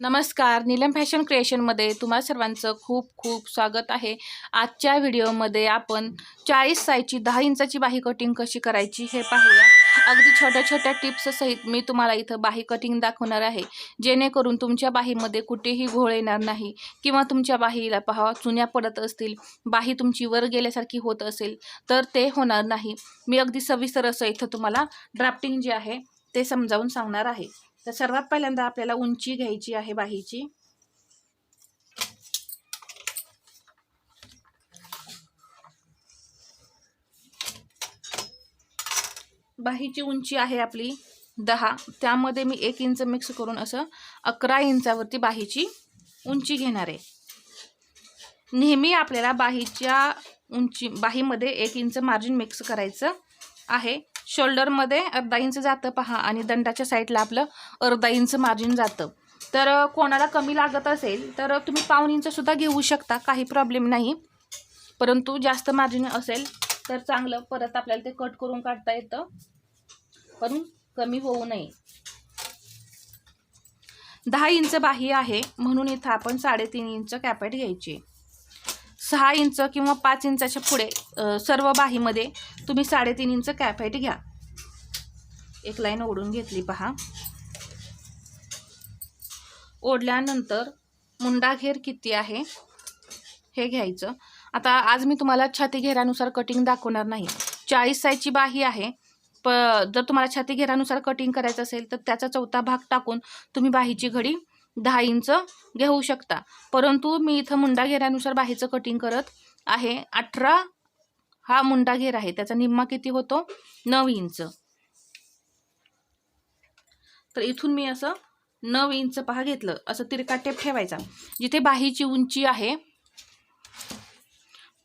नमस्कार. नीलम फॅशन क्रिएशनमध्ये तुम्हा सर्वांचं खूप खूप स्वागत आहे. आजच्या व्हिडिओमध्ये आपण चाळीस साईजची दहा इंचाची बाही कटिंग कशी करायची हे पाहूया. अगदी छोट्या छोट्या टिप्ससहित मी तुम्हाला इथं बाही कटिंग दाखवणार आहे. जेणेकरून तुमच्या बाहीमध्ये कुठेही घोळ येणार नाही किंवा तुमच्या बाहीला पहा चुन्या पडत असतील बाही तुमची वर गेल्यासारखी होत असेल तर ते होणार नाही. मी अगदी सविस्तर असं इथं तुम्हाला ड्राफ्टिंग जे आहे ते समजावून सांगणार आहे. तर सर्वात पहिल्यांदा आपल्याला उंची घ्यायची आहे बाहीची. बाहीची उंची आहे आपली दहा. त्यामध्ये मी एक इंच मिक्स करून असं अकरा इंचावरती बाहीची उंची घेणार आहे. नेहमी आपल्याला बाहीच्या उंची बाहीमध्ये एक इंच मार्जिन मिक्स करायचं आहे. शोल्डरमध्ये अर्धा इंच जातं पहा आणि दंडाच्या साईडला आपलं अर्धा इंच मार्जिन जातं. तर कोणाला कमी लागत असेल तर तुम्ही पाऊन इंचसुद्धा घेऊ शकता काही प्रॉब्लेम नाही. परंतु जास्त मार्जिन असेल तर चांगलं परत आपल्याला ते कट करून काढता येतं. पण कमी होऊ नये. दहा इंच बाही आहे म्हणून इथं आपण साडेतीन इंच कॅपेट घ्यायची. सहा इंच किंवा पाच इंचाच्या पुढे सर्व बाहीमध्ये तुम्ही साडेतीन इंच कॅफेट घ्या. एक लाईन ओढून घेतली पहा. ओढल्यानंतर मुंडा घेर किती आहे हे घ्यायचं. आता आज मी तुम्हाला छाती घेरानुसार कटिंग दाखवणार नाही. चाळीस साईजची बाही आहे. प जर तुम्हाला छाती घेरानुसार कटिंग करायचं असेल तर त्याचा चौथा भाग टाकून तुम्ही बाहीची घडी दहा इंच घेऊ शकता. परंतु मी इथं मुंडा घेरानुसार बाहीचं कटिंग करत आहे. अठरा हा मुंडा घेर आहे. त्याचा निम्मा किती होतो? नऊ इंच. तर इथून मी असं नऊ इंच पहा घेतलं. असं तिरका टेप ठेवायचा. जिथे बाहीची उंची आहे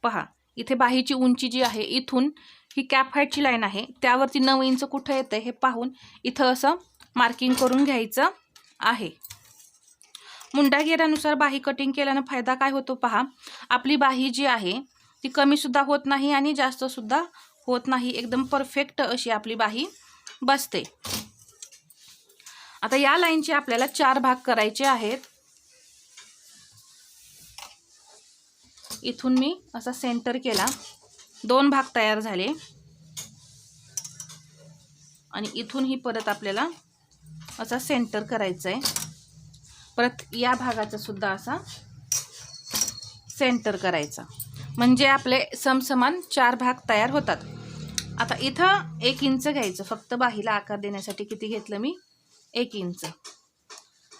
पहा. इथे बाहीची उंची जी आहे इथून ही कॅप हाईटची लाईन आहे. त्यावरती नऊ इंच कुठं येतं हे पाहून इथं असं मार्किंग करून घ्यायचं आहे. मुंडा घेरानुसार बाही कटिंग केल्यानं फायदा काय होतो पहा. आपली बाही जी आहे ती कमीसुद्धा होत नाही आणि जास्तसुद्धा होत नाही. एकदम परफेक्ट अशी आपली बाही बसते. आता या लाईनचे आपल्याला चार भाग करायचे आहेत. इथून मी असा सेंटर केला. दोन भाग तयार झाले. आणि इथून ही परत आपल्याला असा सेंटर करायचा आहे परत या भागाचा सुद्धा असा सेंटर करायचा. म्हणजे आपले समसमान चार भाग तयार होतात. आता इथं एक इंच घ्यायचं. फक्त बाहीला आकार देण्यासाठी किती घेतलं मी? एक इंच.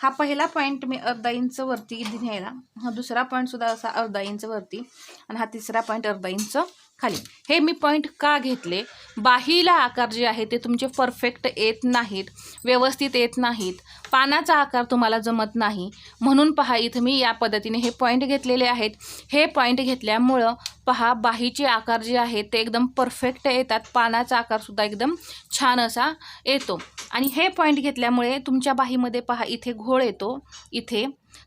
हा पहिला पॉईंट मी अर्धा इंच वरती न्यायला हा दुसरा पॉईंटसुद्धा असा अर्धा इंच वरती. आणि हा तिसरा पॉईंट अर्धा इंच खाली. हे मी पॉईंट का घेतले? बाहीला आकार जे आहे ते तुमचे परफेक्ट येत नाहीत व्यवस्थित येत नाहीत. पानाचा आकार तुम्हाला जमत नाही. म्हणून पहा इथं मी या पद्धतीने हे पॉईंट घेतलेले आहेत. हे पॉईंट घेतल्यामुळं पहा बाहीचे आकार जे आहेत ते एकदम परफेक्ट येतात. पानाचा आकारसुद्धा एकदम छान असा येतो. आणि हे पॉईंट घेतल्यामुळे तुमच्या बाहीमध्ये पहा इथे घोळ येतो. इथे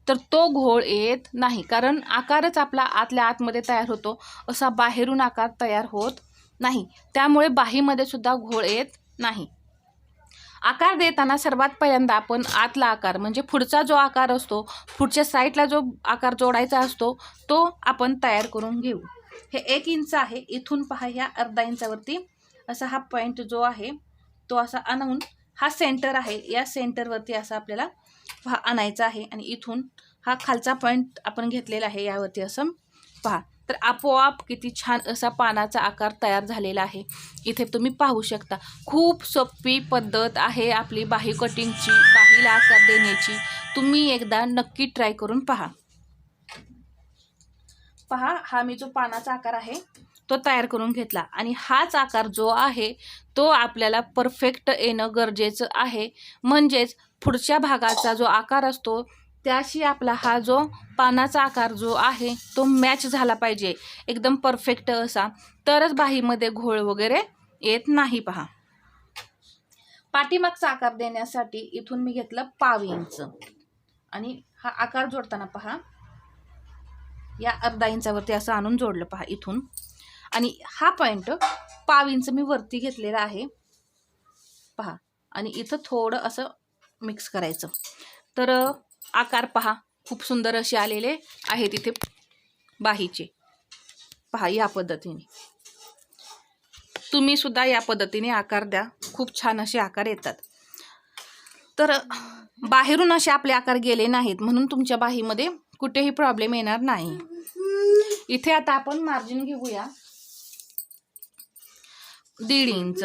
तर तो घोळ येत नाही. कारण आकारच आपला आतल्या आतमध्ये तयार होतो. असा बाहेरून आकार तयार होत नाही. त्यामुळे बाहीमध्ये सुद्धा घोळ येत नाही. आकार देताना सर्वात पहिल्यांदा आपण आतला आकार म्हणजे पुढचा जो आकार असतो पुढच्या साईडला जो आकार जोडायचा असतो तो आपण तयार करून घेऊ. हे एक इंच आहे. इथून पहा ह्या अर्धा इंचावरती. असा हा पॉईंट जो आहे तो असा आणून हा सेंटर आहे. या सेंटरवरती असा आपल्याला हा आणायचा आहे आणि इथून हा खालचा पॉईंट आपण घेतलेला आहे यावरती असं पहा. तर आपोआप किती छान असा पानाचा आकार तयार झालेला आहे. इथे तुम्ही पाहू शकता. खूप सोपी पद्धत आहे आपली बाही कटिंगची बाहीला आकार देण्याची. तुम्ही एकदा नक्की ट्राय करून पहा. पहा हा मी जो पानाचा आकार आहे तो तयार करून घेतला. आणि हाच आकार जो आहे तो आपल्याला परफेक्ट येणं गरजेचं आहे. म्हणजेच पुढच्या भागाचा जो आकार असतो त्याशी आपला हा जो पानाचा आकार जो आहे तो मॅच झाला पाहिजे. एकदम परफेक्ट असा. तरच बाहीमध्ये घोळ वगैरे येत नाही पहा. पाठीमागचा आकार देण्यासाठी इथून मी घेतलं पाव इंच. आणि हा आकार जोडताना पहा. या अर्धा इंचावरती असं आणून जोडलं पहा इथून. आणि हा पॉईंट पाव इंच मी वरती घेतलेला आहे. पहा आणि इथं थोडं असं मिक्स करायचं. तर आकार पहा खूप सुंदर असे आलेले आहेत इथे बाहीचे. पहा या पद्धतीने. तुम्ही सुद्धा या पद्धतीने आकार द्या. खूप छान असे आकार येतात. तर बाहेरून असे आपले आकार गेले नाहीत म्हणून तुमच्या बाहीमध्ये कुठेही प्रॉब्लेम येणार नाही. इथे आता आपण मार्जिन घेऊया. दीड इंच.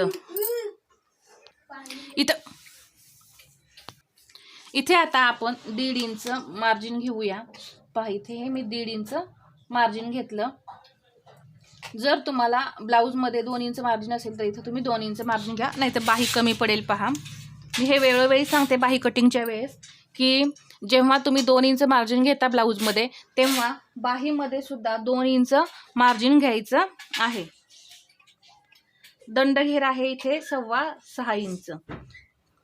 इथं. इथे आता आपण दीड इंच मार्जिन घेऊया. पहा इथे हे मी दीड इंच मार्जिन घेतलं. जर तुम्हाला ब्लाऊजमध्ये दोन इंच मार्जिन असेल तर इथं तुम्ही दोन इंच मार्जिन घ्या. नाही तर बाही कमी पडेल पहा. मी हे वेळोवेळी सांगते बाही कटिंगच्या वेळेस की जेव्हा तुम्ही दोन इंच मार्जिन घेता ब्लाऊजमध्ये तेव्हा बाहीमध्ये सुद्धा दोन इंच मार्जिन घ्यायचं आहे. दंडघेर आहे इथे सव्वा सहा इंच.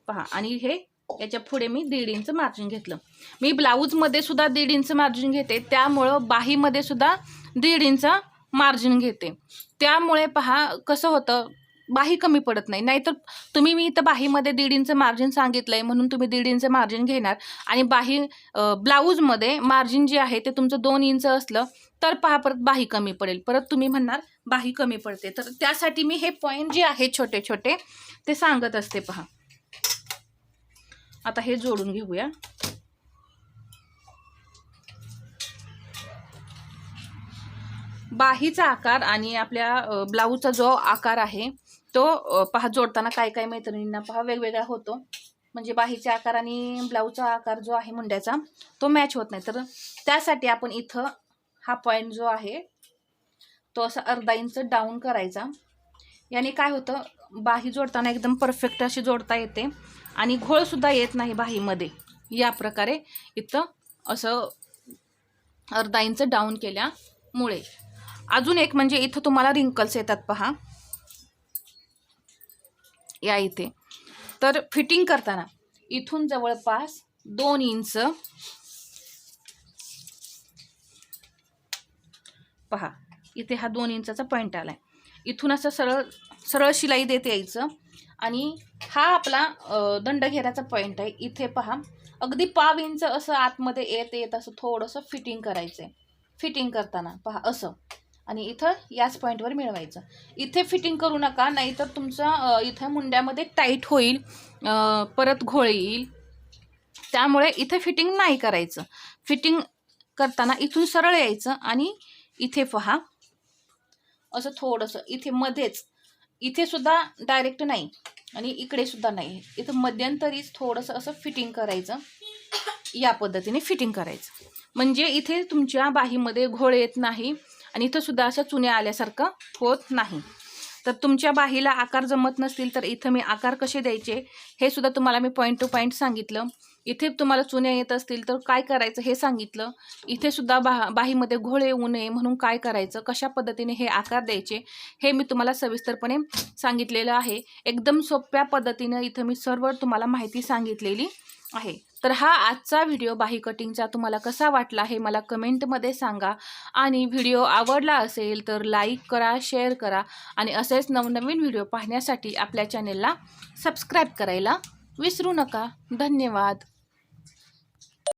पहा आणि हे याच्यापुढे मी दीड इंच मार्जिन घेतलं. मी ब्लाऊजमध्ये सुद्धा दीड इंच मार्जिन घेते त्यामुळं बाहीमध्ये सुद्धा दीड इंच मार्जिन घेते. त्यामुळे पहा कसं होतं? बाही कमी पडत नाही. नाहीतर तुम्ही मी इथं बाहीमध्ये दीड इंच मार्जिन सांगितलं आहे म्हणून तुम्ही दीड इंच मार्जिन घेणार. आणि बाही ब्लाऊजमध्ये मार्जिन जे आहे ते तुमचं दोन इंच असलं तर पहा परत बाही कमी पडेल. परत तुम्ही म्हणणार बाही कमी पडते. तर त्यासाठी मी हे पॉईंट जे आहे छोटे छोटे ते सांगत असते पहा. आता हे जोडून घेऊया. बाहीचा आकार आणि आपल्या ब्लाऊजचा जो आकार आहे तो पहा जोडताना काय काय मैत्रिणींना पहा वेगवेगळा होतो. म्हणजे बाहीचा आकार आणि ब्लाऊजचा आकार जो आहे मुंड्याचा तो मॅच होत नाही. तर त्यासाठी आपण इथं हा पॉईंट जो आहे तो असा अर्धा इंच डाऊन करायचा. याने काय होतं बाही जोडताना एकदम परफेक्ट अशी जोडता येते आणि घोळसुद्धा येत नाही बाहीमध्ये. या प्रकारे इथं असं अर्धा इंच डाऊन केल्यामुळे. अजून एक म्हणजे इथं तुम्हाला रिंकल्स येतात पहा. या इथे. तर फिटिंग करताना इथून जवळपास दोन इंच पहा इथे हा दोन इंचाचा पॉईंट आलाय. इथून असं सरळ सरळ शिलाई देत यायचं. आणि हा आपला दंड दंडघेराचा पॉईंट आहे. इथे पहा अगदी पाव इंच असं आतमध्ये येत येत असं थोडंसं फिटिंग करायचं आहे फिटिंग करताना पहा असं. आणि इथं याच पॉईंटवर मिळवायचं. इथे फिटिंग करू नका नाहीतर तुमचं इथं मुंड्यामध्ये टाईट होईल परत घोळ येईल. त्यामुळे इथे फिटिंग नाही करायचं. फिटिंग करताना इथून सरळ यायचं आणि इथे पहा. असं थोडंसं इथे मध्येच. इथे सुद्धा डायरेक्ट नाही आणि इकडे सुद्धा नाही. इथं मध्यंतरीच थोडंसं असं फिटिंग करायचं. या पद्धतीने फिटिंग करायचं. म्हणजे इथे तुमच्या बाहीमध्ये घोळ येत नाही. आणि इथं सुद्धा असं चुन्या आल्यासारखं होत नाही. तर तुमच्या बाहीला आकार जमत नसतील तर इथं मी आकार कसे द्यायचे हे सुद्धा तुम्हाला मी पॉईंट टू पॉईंट सांगितलं. इथे तुम्हाला चुन्या येत असतील तर काय करायचं हे सांगितलं. इथे सुद्धा बा बाहीमध्ये घोळ येऊ नये म्हणून काय करायचं कशा पद्धतीने हे आकार द्यायचे हे मी तुम्हाला सविस्तरपणे सांगितलेलं आहे. एकदम सोप्या पद्धतीनं इथं मी सर्व तुम्हाला माहिती सांगितलेली. आहे. तर हा आजचा व्हिडिओ बाही कटिंगचा तुम्हाला कसा वाटला हे मला कमेंटमध्ये सांगा. आणि व्हिडिओ आवडला असेल तर लाईक करा शेअर करा आणि असेच नवनवीन व्हिडिओ पाहण्यासाठी आपल्या चॅनेलला सबस्क्राईब करायला विसरू नका. धन्यवाद.